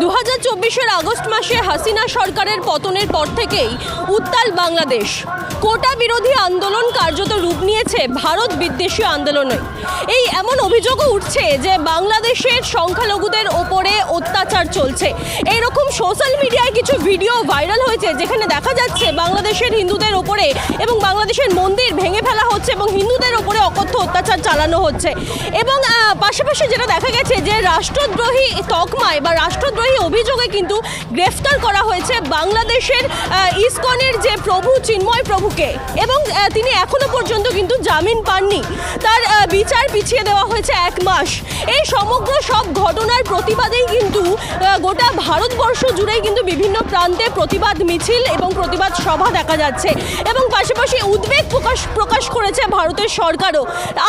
দু হাজার চব্বিশের আগস্ট মাসে হাসিনা সরকারের পতনের পর থেকেই উত্তাল বাংলাদেশ। কোটা বিরোধী আন্দোলন কার্যত রূপ নিয়েছে ভারত বিদ্বেষী আন্দোলনে। এই এমন অভিযোগও উঠছে যে বাংলাদেশের সংখ্যালঘুদের ওপরে অত্যাচার চলছে। এরকম সোশ্যাল মিডিয়ায় কিছু ভিডিও ভাইরাল হয়েছে যেখানে দেখা যাচ্ছে বাংলাদেশের হিন্দুদের ওপরে এবং বাংলাদেশের মন্দির ভেঙে ফেলা হচ্ছে এবং হিন্দুদের ওপরে অকথ্য অত্যাচার চালানো হচ্ছে। এবং পাশাপাশি যেটা দেখা গেছে যে রাষ্ট্রদ্রোহী তকমায় বা রাষ্ট্রদ্রোহী অভিযোগে কিন্তু গ্রেফতার করা হয়েছে বাংলাদেশের ইসকনের যে প্রভু চিন্ময় প্রভুকে। এবং তিনি এখনও পর্যন্ত কিন্তু জামিন পাননি। তার বিচার পিছিয়ে দেওয়া হয়েছে এক মাস। এই সমগ্র সব ঘটনার প্রতিবাদেই কিন্তু গোটা ভারতবর্ষ জুড়েই কিন্তু বিভিন্ন প্রান্তে প্রতিবাদ মিছিল এবং প্রতিবাদ সভা দেখা যাচ্ছে। এবং পাশাপাশি উদ্বেগ প্রকাশ প্রকাশ করেছে ভারতের সরকারও।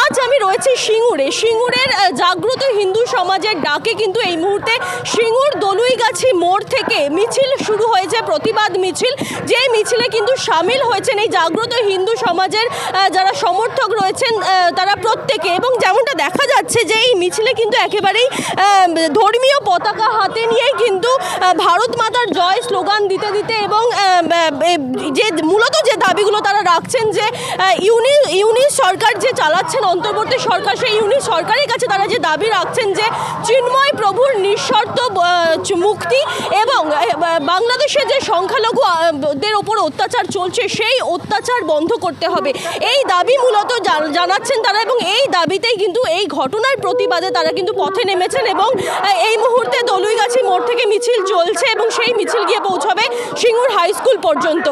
আজ আমি রয়েছি সিঙ্গুরে। সিঙ্গুরের জাগ্রত হিন্দু সমাজের ডাকে কিন্তু এই মুহূর্তে সিঙ্গুর দলুইগাছি মোড় থেকে মিছিল শুরু হয়েছে, প্রতিবাদ মিছিল। যে মিছিলে কিন্তু সামিল হয়েছেন এই জাগ্রত হিন্দু সমাজের যারা সমর্থক রয়েছেন তারা প্রত্যেকে। এবং যেমনটা দেখা যাচ্ছে যে এই মিছিলে কিন্তু একেবারেই ধর্মীয় পতাকা হাতে নিয়েই কিন্তু ভারত মাতার জয় স্লোগান দিতে দিতে এবং যে, মূলত যে দাবিগুলো তারা রাখছেন যে ইউনি ইউনিস সরকার যে চালাচ্ছেন, অন্তর্বর্তী সরকার, সেই ইউনিস সরকারের কাছে তারা যে দাবি রাখছেন যে, চিন্ময় প্রভুর নিঃশর্ত মুক্তি এবং বাংলাদেশে যে সংখ্যালঘুদের দের ওপর অত্যাচার চলছে, সেই অত্যাচার বন্ধ করতে হবে। এই দাবি মূলত জানাচ্ছেন তারা এবং এই দাবিতেই কিন্তু এই ঘটনার প্রতিবাদে তারা কিন্তু পথে নেমেছেন এবং এই মুহূর্তে দলুইগাছি মোড় থেকে মিছিল চলছে এবং সেই মিছিল গিয়ে পৌঁছাবে সিঙ্গুর হাই স্কুল পর্যন্ত।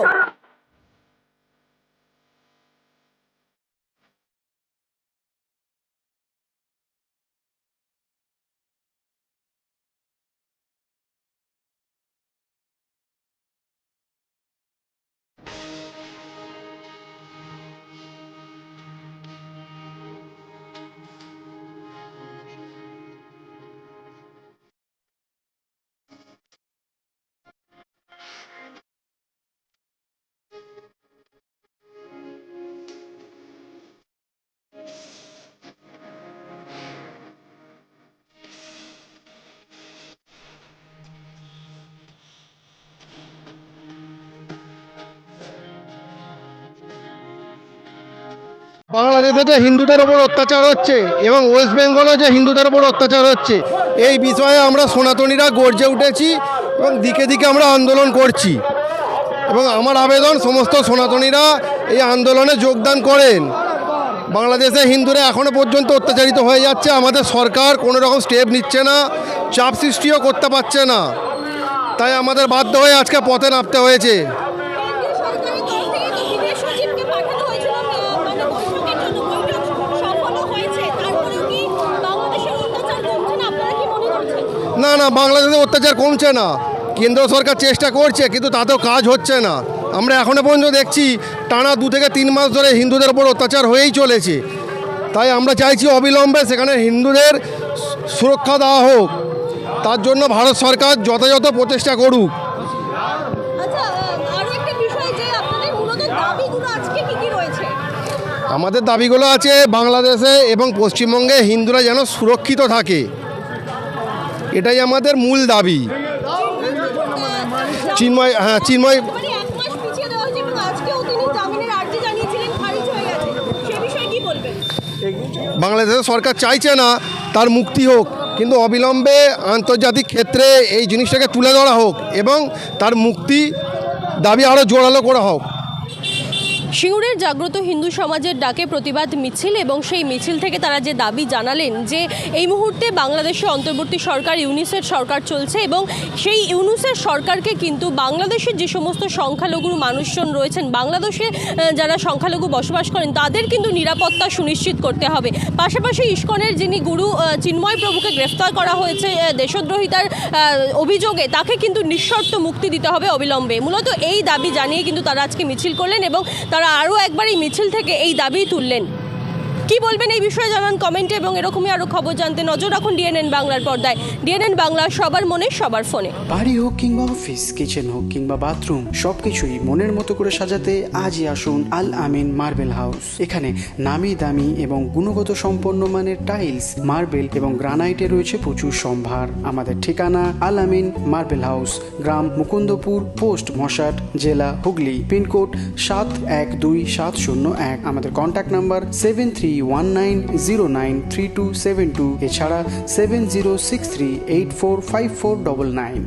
বাংলাদেশে যে হিন্দুদের ওপর অত্যাচার হচ্ছে এবং ওয়েস্ট বেঙ্গলে যে হিন্দুদের ওপর অত্যাচার হচ্ছে, এই বিষয়ে আমরা সনাতনীরা গর্জে উঠেছি এবং দিকে দিকে আমরা আন্দোলন করছি। এবং আমার আবেদন, সমস্ত সনাতনীরা এই আন্দোলনে যোগদান করেন। বাংলাদেশে হিন্দুরা এখনও পর্যন্ত অত্যাচারিত হয়ে যাচ্ছে। আমাদের সরকার কোনো রকম স্টেপ নিচ্ছে না, চাপ সৃষ্টিও করতে পারছে না। তাই আমাদের বাধ্য হয়ে আজকে পথে নামতে হয়েছে কেন্দ্রীয় সরকারের তরফ থেকে তো বিদেশ সচিবকে পাঠানো হয়েছিল আহ, মানে বৈঠকের জন্য বৈঠক সফলও হয়েছে তারপরেও কি বাংলাদেশের অত্যাচার কমছে না আপনারা কি মনে করছেন না না বাংলাদেশে অত্যাচার কমছে না। কেন্দ্র সরকার চেষ্টা করছে কিন্তু তাতেও কাজ হচ্ছে না। আমরা এখনও পর্যন্ত দেখছি টানা দু থেকে তিন মাস ধরে হিন্দুদের ওপর অত্যাচার হয়েই চলেছে। তাই আমরা চাইছি অবিলম্বে সেখানে হিন্দুদের সুরক্ষা দেওয়া হোক। তার জন্য ভারত সরকার যথাযথ প্রচেষ্টা করুক। আচ্ছা আমাদের দাবিগুলো আছে বাংলাদেশে এবং পশ্চিমবঙ্গে হিন্দুরা যেন সুরক্ষিত থাকে। এটাই আমাদের মূল দাবি। চিন্ময় হ্যাঁ চিন্ময়। মানে বাংলাদেশের সরকার চাইছে না তার মুক্তি হোক কিন্তু অবিলম্বে আন্তর্জাতিক ক্ষেত্রে এই জিনিসটাকে তুলে ধরা হোক এবং তার মুক্তি দাবি আরও জোরালো করা হোক। সিঙ্গুরের জাগ্রত হিন্দু সমাজের ডাকে প্রতিবাদ মিছিল এবং সেই মিছিল থেকে তারা যে দাবি জানালেন যে এই মুহূর্তে বাংলাদেশে অন্তর্বর্তী সরকার ইউনিসের সরকার চলছে এবং সেই ইউনিসের সরকারকে কিন্তু বাংলাদেশের যে সমস্ত সংখ্যালঘু মানুষজন রয়েছেন, বাংলাদেশে যারা সংখ্যালঘু বসবাস করেন, তাদের কিন্তু নিরাপত্তা সুনিশ্চিত করতে হবে। পাশাপাশি ইস্কনের যিনি গুরু চিন্ময় প্রভুকে গ্রেফতার করা হয়েছে দেশদ্রোহিতার অভিযোগে তাকে কিন্তু নিঃশর্ত মুক্তি দিতে হবে অবিলম্বে। মূলত এই দাবি জানিয়ে কিন্তু তারা আজকে মিছিল করলেন এবং তারা আরও একবার এই মিছিল থেকে এই দাবি তুললেন। কি বলবেন এই বিষয়ে জানান কমেন্টে এবং এরকমই আরও খবর জানতে নজর রাখুন ডিএনএন বাংলার পর্দায়। ডিএনএন বাংলা সবার মনে, সবার ফোনে। বাড়ি হোক কিংবা অফিস, কিচেন হোক কিংবা বাথরুম, সবকিছুই মনের মতো করে সাজাতে আজই আসুন আল আমিন মার্বেল হাউস। এখানে নামি দামি এবং গুণগত সম্পন্ন মানের টাইলস, মার্বেল এবং গ্রানাইটে রয়েছে প্রচুর সম্ভার। আমাদের ঠিকানা আল আমিন মার্বেল হাউস, গ্রাম মুকুন্দপুর, পোস্ট মশাট, জেলা হুগলি, পিনকোড সাত এক দুই সাত শূন্য এক। আমাদের contact number seven one nine zero nine three two seven two এছাড়া seven zero six three eight four five four double nine